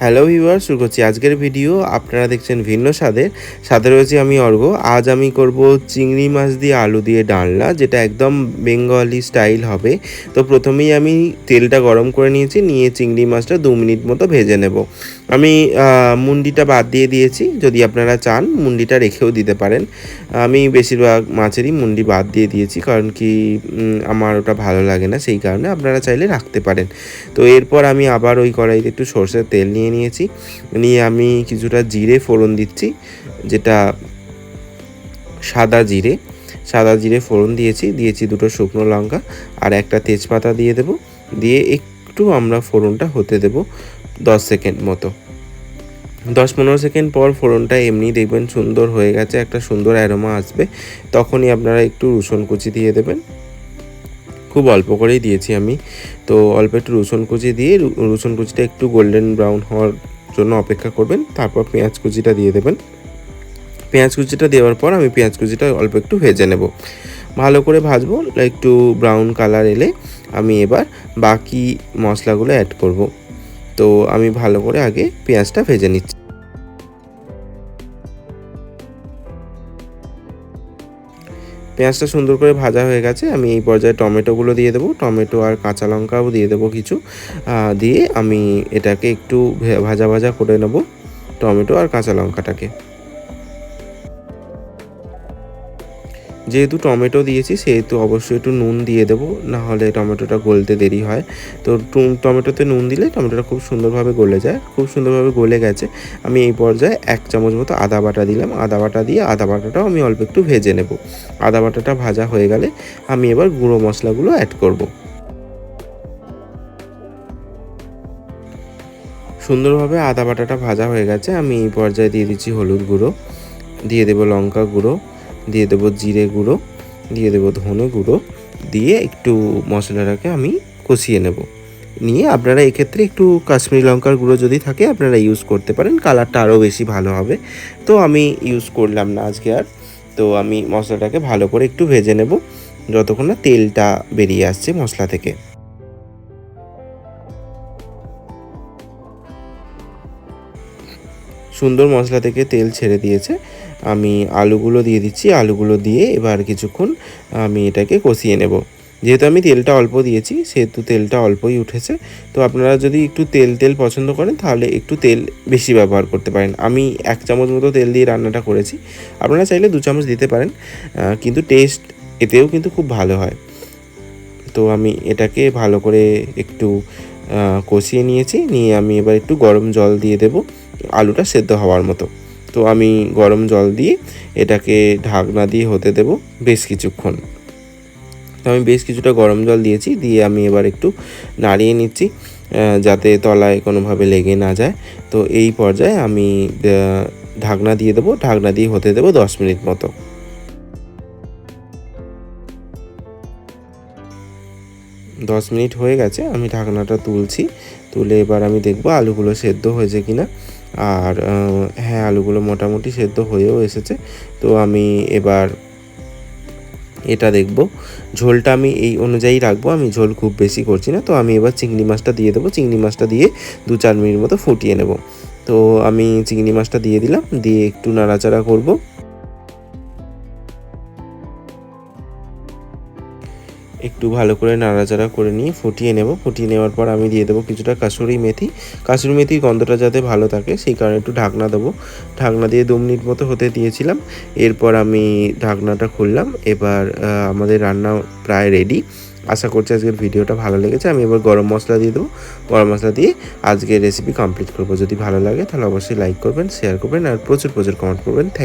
Hello viewer শুরু করছি আজকের ভিডিও। আপনারা দেখছেন ভিন্ন স্বাদের। সাথে রয়েছে আমি অর্ঘ। আজ আমি করব চিংড়ি মাছ দিয়ে আলু দিয়ে ডালনা, যেটা একদম বেঙ্গলি স্টাইল হবে। তো প্রথমেই আমি তেলটা গরম করে নিয়েছি, নিয়ে চিংড়ি মাছটা দু মিনিট মতো ভেজে নেব। আমি মুন্ডিটা বাদ দিয়ে দিয়েছি। যদি আপনারা চান, মুন্ডিটা রেখেও দিতে পারেন। আমি বেশিরভাগ মাছেরই মুন্ডি বাদ দিয়ে দিয়েছি, কারণ কি আমার ওটা ভালো লাগে না। সেই কারণে আপনারা চাইলে রাখতে পারেন। তো এরপর আমি আবার ওই কড়াইতে একটু সর্ষের তেল নিয়ে নিয়েছি। নিয়ে আমি কিছুটা জিরে ফোড়ন দিচ্ছি, যেটা সাদা জিরে। সাদা জিরে ফোড়ন দিয়েছি দিয়েছি দুটো শুকনো লঙ্কা আর একটা তেজপাতা দিয়ে দেব। দিয়ে একটু আমরা ফোড়নটা হতে দেব দশ সেকেন্ড মতো। দশ পনেরো সেকেন্ড পর ফোড়নটা এমনি দেখবেন সুন্দর হয়ে গেছে, একটা সুন্দর অ্যারোমা আসবে। তখনই আপনারা একটু রসুন কুচি দিয়ে দেবেন। খুব অল্প করেই দিয়েছি আমি। তো অল্প একটু রসুন কুচি দিয়ে রসুন কুচিটা একটু গোল্ডেন ব্রাউন হওয়ার জন্য অপেক্ষা করবেন। তারপর পেঁয়াজ কুচিটা দিয়ে দেবেন। পেঁয়াজ কুচিটা দেওয়ার পর আমি পেঁয়াজ কুচিটা অল্প একটু ভেজে নেব। ভালো করে ভাজবো, একটু ব্রাউন কালার এলে আমি এবার বাকি মশলাগুলো অ্যাড করব। তো আমি ভালো করে আগে পেঁয়াজটা ভেজে নিচ্ছি। পেঁয়াজটা সুন্দর করে ভাজা হয়ে গেছে, আমি এই পর্যায়ে টমেটোগুলো দিয়ে দেবো, টমেটো আর কাঁচা লঙ্কাও দিয়ে দেবো কিছু দিয়ে আমি এটাকে একটু ভাজা ভাজা করে নেব, টমেটো আর কাঁচা লঙ্কাটাকে। যেহেতু টমেটো দিয়েছি, সেহেতু অবশ্যই একটু নুন দিয়ে দেবো না হলে টমেটোটা গলতে দেরি হয়। তো টমেটোতে নুন দিলে টমেটোটা খুব সুন্দরভাবে গলে যায়, খুব সুন্দরভাবে গলে গেছে। আমি এই পর্যায়ে এক চামচ মতো আদা বাটা দিলাম। আদা বাটা দিয়ে আদা বাটাটাও আমি অল্প একটু ভেজে নেব। আদা বাটাটা ভাজা হয়ে গেলে আমি এবার গুঁড়ো মশলাগুলো অ্যাড করব। সুন্দরভাবে আদা বাটাটা ভাজা হয়ে গেছে। আমি এই পর্যায়ে দিয়ে দিচ্ছি হলুদ গুঁড়ো, দিয়ে দেবো লঙ্কা গুঁড়ো দিয়ে দেবো জিরে গুঁড়ো, দিয়ে দেবো ধনে গুঁড়ো, দিয়ে একটু মশলাটাকে আমি কষিয়ে নেব। নিয়ে আপনারা এক্ষেত্রে একটু কাশ্মীরি লঙ্কার গুঁড়ো যদি থাকে আপনারা ইউজ করতে পারেন, কালারটা আরও বেশি ভালো হবে। তো আমি ইউজ করলাম না আজকে আর। তো আমি মশলাটাকে ভালো করে একটু ভেজে নেব, যতক্ষণ না তেলটা বেরিয়ে আসছে মশলা থেকে। সুন্দর মশলা থেকে তেল ছেড়ে দিয়েছে। আমি আলুগুলো দিয়ে দিচ্ছি, আলুগুলো দিয়ে এবার কিছুক্ষণ আমি এটাকে কষিয়ে নেব। যেহেতু আমি তেলটা অল্প দিয়েছি, সেহেতু তেলটা অল্পই উঠেছে। তো আপনারা যদি একটু তেল তেল পছন্দ করেন, তাহলে একটু তেল বেশি ব্যবহার করতে পারেন। আমি এক চামচ মতো তেল দিয়ে রান্নাটা করেছি। আপনারা চাইলে দু চামচ দিতে পারেন কিন্তু টেস্ট এতেও কিন্তু খুব ভালো হয়। তো আমি এটাকে ভালো করে একটু কষিয়ে নিয়েছি। নিয়ে আমি এবার একটু গরম জল দিয়ে দেব। আলুটা সেদ্ধ হওয়ার মতো। তো আমি গরম জল দিয়ে এটাকে ঢাকনা দিয়ে হতে দেব বেশ কিছুক্ষণ। তো আমি বেশ কিছুটা গরম জল দিয়েছি। দিয়ে আমি এবার একটু নাড়িয়ে নিচ্ছি যাতে তলায় কোনোভাবে লেগে না যায়। তো এই পর্যায়ে আমি ঢাকনা দিয়ে দেবো। ঢাকনা দিয়ে হতে দেবো দশ মিনিট মতো। দশ মিনিট হয়ে গেছে আমি ঢাকনাটা তুলছি তুলে এবার আমি দেখব আলুগুলো সেদ্ধ হয়েছে কিনা। আর আহ, হ্যাঁ আলুগুলো মোটামুটি সেদ্ধ হয়েও এসেছে। তো আমি এবার এটা দেখব। ঝোলটা আমি এই অনুযায়ী রাখব আমি ঝোল খুব বেশি করছি না। তো আমি এবার চিংড়ি মাছটা দিয়ে দেবো চিংড়ি মাছটা দিয়ে দু চার মিনিট মতো ফুটিয়ে নেব। তো আমি চিংড়ি মাছটা দিয়ে দিলাম দিয়ে একটু নাড়াচাড়া করব। একটু ভালো করে নাড়াচাড়া করে নিয়ে ফুটিয়ে নেব। ফুটিয়ে নেওয়ার পর আমি দিয়ে দেবো কিছুটা কাসুরি মেথি। কাসুরি মেথির গন্ধটা যাতে ভালো থাকে, সেই কারণে একটু ঢাকনা দেবো। ঢাকনা দিয়ে দু মিনিট মতো হতে দিয়েছিলাম। এরপর আমি ঢাকনাটা খুললাম। এবার আমাদের রান্না প্রায় রেডি আশা করছি আজকের ভিডিওটা ভালো লেগেছে। আমি এবার গরম মশলা দিয়ে দেবো। গরম মশলা দিয়ে আজকের রেসিপি কমপ্লিট করব। যদি ভালো লাগে তাহলে অবশ্যই লাইক করবেন শেয়ার করবেন আর প্রচুর প্রচুর কমেন্ট করবেন। থ্যাংক